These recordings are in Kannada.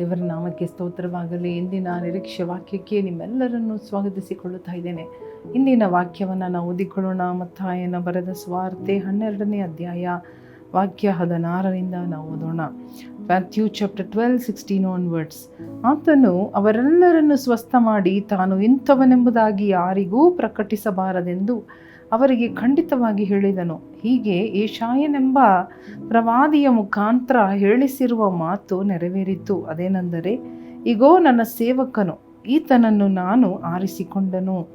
ದೇವರ ನಾಮಕ್ಕೆ ಸ್ತೋತ್ರವಾಗಲಿ. ಇಂದಿನ ನಿರೀಕ್ಷೆ ವಾಕ್ಯಕ್ಕೆ ನಿಮ್ಮೆಲ್ಲರನ್ನು ಸ್ವಾಗತಿಸಿಕೊಳ್ಳುತ್ತಾ ಇದ್ದೇನೆ. ಇಂದಿನ ವಾಕ್ಯವನ್ನು ನಾವು ಓದಿಕೊಳ್ಳೋಣ. ಮತ್ತಾಯನ ಬರೆದ ಸ್ವಾರ್ತೆ ಹನ್ನೆರಡನೇ ಅಧ್ಯಾಯ, ವಾಕ್ಯ ಹದಿನಾರರಿಂದ ನಾವು ಓದೋಣ. Matthew chapter twelve sixteen onwards ಆತನು ಅವರೆಲ್ಲರನ್ನು ಸ್ವಸ್ಥ ಮಾಡಿ ತಾನು ಇಂಥವನೆಂಬುದಾಗಿ ಯಾರಿಗೂ ಪ್ರಕಟಿಸಬಾರದೆಂದು ಅವರಿಗೆ ಖಂಡಿತವಾಗಿ ಹೇಳಿದನು. ಹೀಗೆ ಏಷಾಯನೆಂಬ ಪ್ರವಾದಿಯ ಮುಖಾಂತರ ಹೇಳಿಸಿರುವ ಮಾತು ನೆರವೇರಿತು. ಅದೇನೆಂದರೆ ಈಗೋ ನನ್ನ ಸೇವಕನು, ಈತನನ್ನು ನಾನು ಆರಿಸಿಕೊಂಡನು.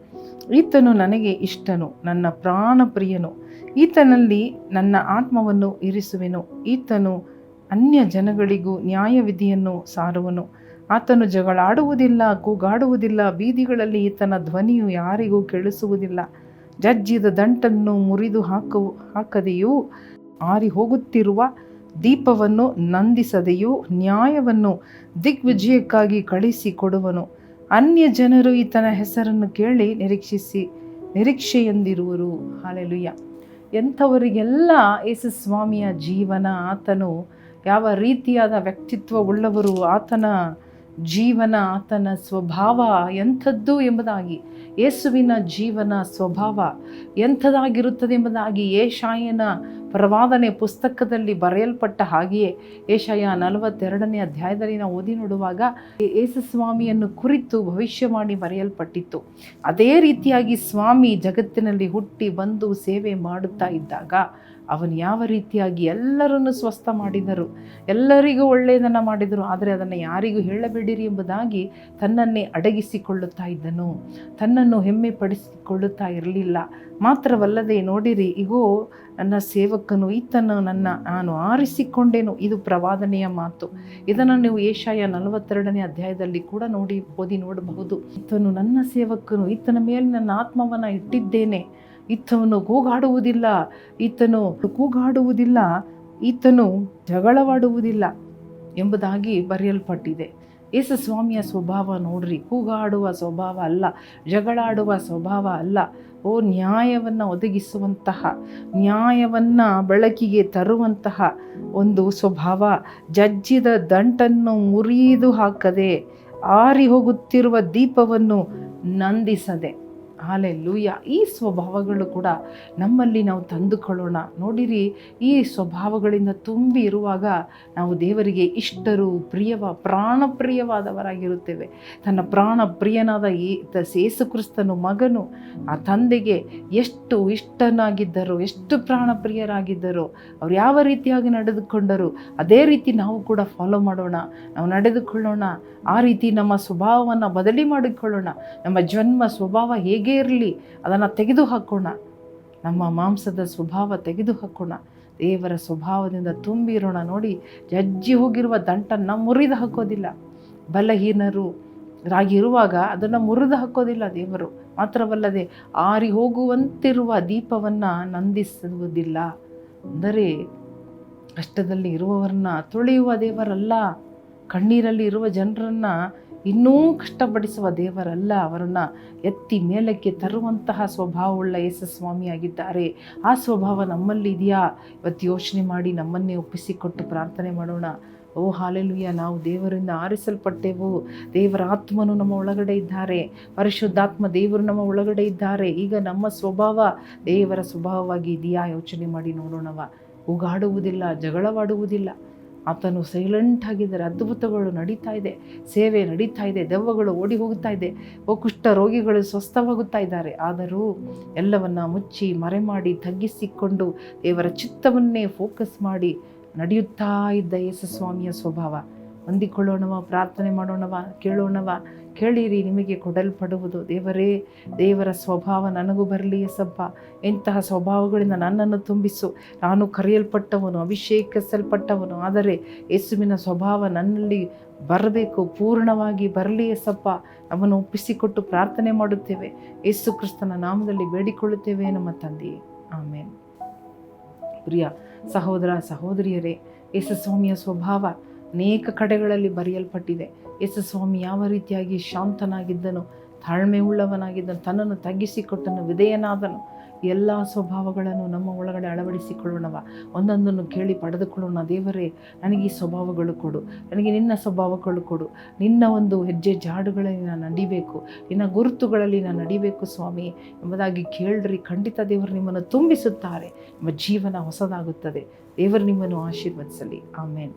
ಈತನು ನನಗೆ ಇಷ್ಟನು, ನನ್ನ ಪ್ರಾಣ ಪ್ರಿಯನು ಈತನಲ್ಲಿ ನನ್ನ ಆತ್ಮವನ್ನು ಇರಿಸುವೆನು. ಈತನು ಅನ್ಯ ಜನಗಳಿಗೂ ನ್ಯಾಯವಿಧಿಯನ್ನು ಸಾರುವನು. ಆತನು ಜಗಳಾಡುವುದಿಲ್ಲ, ಕೂಗಾಡುವುದಿಲ್ಲ, ಬೀದಿಗಳಲ್ಲಿ ಈತನ ಧ್ವನಿಯು ಯಾರಿಗೂ ಕೇಳಿಸುವುದಿಲ್ಲ. ಜಜ್ಜಿದ ದಂಟನ್ನು ಮುರಿದು ಹಾಕು ಹಾಕದೆಯೂ, ಆರಿ ಹೋಗುತ್ತಿರುವ ದೀಪವನ್ನು ನಂದಿಸದೆಯೂ, ನ್ಯಾಯವನ್ನು ದಿಗ್ವಿಜಯಕ್ಕಾಗಿ ಕಳಿಸಿ ಕೊಡುವನು. ಅನ್ಯ ಜನರು ಈತನ ಹೆಸರನ್ನು ಕೇಳಿ ನಿರೀಕ್ಷಿಸಿ, ನಿರೀಕ್ಷೆಯಂದಿರುವರು. ಹಾಲೆಲುಯ್ಯ. ಎಂಥವರಿಗೆಲ್ಲ ಯೇಸು ಸ್ವಾಮಿಯ ಜೀವನ, ಆತನು ಯಾವ ರೀತಿಯಾದ ವ್ಯಕ್ತಿತ್ವವುಳ್ಳವರು, ಆತನ ಜೀವನ, ಆತನ ಸ್ವಭಾವ ಎಂಥದ್ದು ಎಂಬುದಾಗಿ ಯೇಸುವಿನ ಜೀವನ ಸ್ವಭಾವ ಎಂಥದಾಗಿರುತ್ತದೆ ಎಂಬುದಾಗಿ ಏಷಾಯನ ಪ್ರವಾದನೆ ಪುಸ್ತಕದಲ್ಲಿ ಬರೆಯಲ್ಪಟ್ಟ ಹಾಗೆಯೇ ಏಷಾಯ ನಲವತ್ತೆರಡನೇ ಅಧ್ಯಾಯದಲ್ಲಿ ನಾವು ಓದಿ ನೋಡುವಾಗ ಯೇಸು ಸ್ವಾಮಿಯನ್ನು ಕುರಿತು ಭವಿಷ್ಯವಾಣಿ ಬರೆಯಲ್ಪಟ್ಟಿತ್ತು. ಅದೇ ರೀತಿಯಾಗಿ ಸ್ವಾಮಿ ಜಗತ್ತಿನಲ್ಲಿ ಹುಟ್ಟಿ ಬಂದು ಸೇವೆ ಮಾಡುತ್ತಾ ಇದ್ದಾಗ ಅವನು ಯಾವ ರೀತಿಯಾಗಿ ಎಲ್ಲರನ್ನು ಸ್ವಸ್ಥ ಮಾಡಿದರು, ಎಲ್ಲರಿಗೂ ಒಳ್ಳೆಯದನ್ನು ಮಾಡಿದರು, ಆದರೆ ಅದನ್ನು ಯಾರಿಗೂ ಹೇಳಬೇಡಿರಿ ಎಂಬುದಾಗಿ ತನ್ನನ್ನೇ ಅಡಗಿಸಿಕೊಳ್ಳುತ್ತಾ ಇದ್ದನು. ತನ್ನನ್ನು ಹೆಮ್ಮೆ ಪಡಿಸಿಕೊಳ್ಳುತ್ತಾ ಇರಲಿಲ್ಲ. ಮಾತ್ರವಲ್ಲದೆ ನೋಡಿರಿ, ಇಗೋ, ನನ್ನ ಸೇವಕನು, ಈತನು ನನ್ನ, ನಾನು ಆರಿಸಿಕೊಂಡೇನು. ಇದು ಪ್ರವಾದನೆಯ ಮಾತು. ಇದನ್ನು ನೀವು ಏಷಾಯ ನಲವತ್ತೆರಡನೇ ಅಧ್ಯಾಯದಲ್ಲಿ ಕೂಡ ನೋಡಿ, ಓದಿ ನೋಡಬಹುದು. ಈತನು ನನ್ನ ಸೇವಕನು, ಈತನ ಮೇಲೆ ನನ್ನ ಆತ್ಮವನ್ನು ಇಟ್ಟಿದ್ದೇನೆ. ಈತನು ಕೂಗಾಡುವುದಿಲ್ಲ ಈತನು ಕೂಗಾಡುವುದಿಲ್ಲ, ಈತನು ಜಗಳವಾಡುವುದಿಲ್ಲ ಎಂಬುದಾಗಿ ಬರೆಯಲ್ಪಟ್ಟಿದೆ. ಯೇಸು ಸ್ವಾಮಿಯ ಸ್ವಭಾವ ನೋಡ್ರಿ, ಕೂಗಾಡುವ ಸ್ವಭಾವ ಅಲ್ಲ, ಜಗಳಾಡುವ ಸ್ವಭಾವ ಅಲ್ಲ. ಓ, ನ್ಯಾಯವನ್ನು ಒದಗಿಸುವಂತಹ, ನ್ಯಾಯವನ್ನು ಬೆಳಕಿಗೆ ತರುವಂತಹ ಒಂದು ಸ್ವಭಾವ. ಜಜ್ಜಿದ ದಂಟನ್ನು ಮುರಿದು ಹಾಕದೆ ಆರಿ ಹೋಗುತ್ತಿರುವ ದೀಪವನ್ನು ನಂದಿಸದೆ. ಹಾಲೆ ಲೂಯ ಈ ಸ್ವಭಾವಗಳು ಕೂಡ ನಮ್ಮಲ್ಲಿ ನಾವು ತಂದುಕೊಳ್ಳೋಣ. ನೋಡಿರಿ, ಈ ಸ್ವಭಾವಗಳಿಂದ ತುಂಬಿ ಇರುವಾಗ ನಾವು ದೇವರಿಗೆ ಇಷ್ಟರು ಪ್ರಿಯವ, ಪ್ರಾಣಪ್ರಿಯವಾದವರಾಗಿರುತ್ತೇವೆ. ತನ್ನ ಪ್ರಾಣ ಪ್ರಿಯನಾದ ಈ ಸೇಸುಕ್ರಿಸ್ತನು ಮಗನು, ಆ ತಂದೆಗೆ ಎಷ್ಟು ಇಷ್ಟನಾಗಿದ್ದರು, ಎಷ್ಟು ಪ್ರಾಣಪ್ರಿಯರಾಗಿದ್ದರು, ಅವ್ರು ಯಾವ ರೀತಿಯಾಗಿ ನಡೆದುಕೊಂಡರು, ಅದೇ ರೀತಿ ನಾವು ಕೂಡ ಫಾಲೋ ಮಾಡೋಣ. ನಾವು ನಡೆದುಕೊಳ್ಳೋಣ, ಆ ರೀತಿ ನಮ್ಮ ಸ್ವಭಾವವನ್ನು ಬದಲಿ ಮಾಡಿಕೊಳ್ಳೋಣ. ನಮ್ಮ ಜನ್ಮ ಸ್ವಭಾವ ಹೇಗೆ ಇರಲಿ, ಅದನ್ನು ತೆಗೆದು ಹಾಕೋಣ ನಮ್ಮ ಮಾಂಸದ ಸ್ವಭಾವ ತೆಗೆದು ಹಾಕೋಣ ದೇವರ ಸ್ವಭಾವದಿಂದ ತುಂಬಿರೋಣ ನೋಡಿ, ಜಜ್ಜಿ ಹೋಗಿರುವ ದಂಟನ್ನು ಮುರಿದು ಹಾಕೋದಿಲ್ಲ ಬಲಹೀನರು ರಾಗಿರುವಾಗ ಅದನ್ನು ಮುರಿದು ಹಾಕೋದಿಲ್ಲ ದೇವರು. ಮಾತ್ರವಲ್ಲದೆ ಆರಿ ಹೋಗುವಂತಿರುವ ದೀಪವನ್ನು ನಂದಿಸುವುದಿಲ್ಲ. ಅಂದರೆ ಕಷ್ಟದಲ್ಲಿ ಇರುವವರನ್ನ ತುಳಿಯುವ ದೇವರಲ್ಲ, ಕಣ್ಣೀರಲ್ಲಿ ಇರುವ ಜನರನ್ನು ಇನ್ನೂ ಕಷ್ಟಪಡಿಸುವ ದೇವರಲ್ಲ ಅವರನ್ನು ಎತ್ತಿ ಮೇಲಕ್ಕೆ ತರುವಂತಹ ಸ್ವಭಾವವುಳ್ಳ ಯೇಸಸ್ವಾಮಿಯಾಗಿದ್ದಾರೆ. ಆ ಸ್ವಭಾವ ನಮ್ಮಲ್ಲಿ ಇದೆಯಾ? ಇವತ್ತು ಯೋಚನೆ ಮಾಡಿ ನಮ್ಮನ್ನೇ ಒಪ್ಪಿಸಿಕೊಟ್ಟು ಪ್ರಾರ್ಥನೆ ಮಾಡೋಣ. ಓ, ಹಾಲೆಲುಯ್ಯ, ನಾವು ದೇವರಿಂದ ಆರಿಸಲ್ಪಟ್ಟೆವು. ದೇವರ ಆತ್ಮನು ನಮ್ಮ ಒಳಗಡೆ ಇದ್ದಾರೆ. ಪರಿಶುದ್ಧಾತ್ಮ ದೇವರು ನಮ್ಮ ಒಳಗಡೆ ಇದ್ದಾರೆ. ಈಗ ನಮ್ಮ ಸ್ವಭಾವ ದೇವರ ಸ್ವಭಾವವಾಗಿ ಇದೆಯಾ? ಯೋಚನೆ ಮಾಡಿ ನೋಡೋಣವ. ಉಗಾಡುವುದಿಲ್ಲ, ಜಗಳವಾಡುವುದಿಲ್ಲ. ಆತನು ಸೈಲೆಂಟ್ ಆಗಿದ್ದಾರೆ. ಅದ್ಭುತಗಳು ನಡೀತಾ ಇದೆ. ಸೇವೆ ನಡೀತಾ ಇದೆ. ದೆವ್ವಗಳು ಓಡಿ ಹೋಗ್ತಾ ಇದೆ. ಕುಷ್ಠ ರೋಗಿಗಳು ಸ್ವಸ್ಥವಾಗುತ್ತಾ ಇದ್ದಾರೆ. ಆದರೂ ಎಲ್ಲವನ್ನು ಮುಚ್ಚಿ, ಮರೆಮಾಡಿ, ತಗ್ಗಿಸಿಕೊಂಡು ದೇವರ ಚಿತ್ತವನ್ನೇ ಫೋಕಸ್ ಮಾಡಿ ನಡೆಯುತ್ತಾ ಇದ್ದ ಯೇಸುಸ್ವಾಮಿಯ ಸ್ವಭಾವ. ಹೊಂದಿಕೊಳ್ಳೋಣವ, ಪ್ರಾರ್ಥನೆ ಮಾಡೋಣವ, ಕೇಳೋಣವ, ಕೇಳಿರಿ, ನಿಮಗೆ ಕೊಡಲ್ಪಡುವುದು. ದೇವರೇ, ದೇವರ ಸ್ವಭಾವ ನನಗೂ ಬರಲಿ ಸಬ್ಬ ಇಂತಹ ಸ್ವಭಾವಗಳಿಂದ ನನ್ನನ್ನು ತುಂಬಿಸು. ನಾನು ಕರೆಯಲ್ಪಟ್ಟವನು, ಅಭಿಷೇಕಿಸಲ್ಪಟ್ಟವನು, ಆದರೆ ಯೇಸುವಿನ ಸ್ವಭಾವ ನನ್ನಲ್ಲಿ ಬರಬೇಕು, ಪೂರ್ಣವಾಗಿ ಬರಲಿ ಎಸಪ್ಪ ನಮ್ಮನ್ನು ಒಪ್ಪಿಸಿಕೊಟ್ಟು ಪ್ರಾರ್ಥನೆ ಮಾಡುತ್ತೇವೆ. ಯೇಸು ಕ್ರಿಸ್ತನ ನಾಮದಲ್ಲಿ ಬೇಡಿಕೊಳ್ಳುತ್ತೇವೆ ನಮ್ಮ ತಂದೆಯೇ. ಆಮೇಲೆ ಪ್ರಿಯ ಸಹೋದರ, ಸಹೋದರಿಯರೇ ಯೇಸುಸ್ವಾಮಿಯ ಸ್ವಭಾವ ಅನೇಕ ಕಡೆಗಳಲ್ಲಿ ಬರೆಯಲ್ಪಟ್ಟಿದೆ. ಯೇಸುಸ್ವಾಮಿ ಯಾವ ರೀತಿಯಾಗಿ ಶಾಂತನಾಗಿದ್ದನು ತಾಳ್ಮೆ ಉಳ್ಳವನಾಗಿದ್ದನು ತನ್ನನ್ನು ತಗ್ಗಿಸಿಕೊಟ್ಟನು ವಿಧೇಯನಾದನು, ಎಲ್ಲ ಸ್ವಭಾವಗಳನ್ನು ನಮ್ಮ ಒಳಗಡೆ ಅಳವಡಿಸಿಕೊಳ್ಳೋಣವ ಒಂದೊಂದನ್ನು ಕೇಳಿ ಪಡೆದುಕೊಳ್ಳೋಣ. ದೇವರೇ, ನನಗೆ ಈ ಸ್ವಭಾವಗಳು ಕೊಡು. ನನಗೆ ನಿನ್ನ ಸ್ವಭಾವಗಳು ಕೊಡು. ನಿನ್ನ ಒಂದು ಹೆಜ್ಜೆ ಜಾಡುಗಳಲ್ಲಿ ನಾನು ನಡಿಬೇಕು. ನಿನ್ನ ಗುರುತುಗಳಲ್ಲಿ ನಾನು ನಡಿಬೇಕು ಸ್ವಾಮಿ ಎಂಬುದಾಗಿ ಕೇಳ್ರಿ. ಖಂಡಿತ ದೇವರು ನಿಮ್ಮನ್ನು ತುಂಬಿಸುತ್ತಾರೆ. ನಿಮ್ಮ ಜೀವನ ಹೊಸದಾಗುತ್ತದೆ. ದೇವರು ನಿಮ್ಮನ್ನು ಆಶೀರ್ವದಿಸಲಿ. ಆಮೇನ್.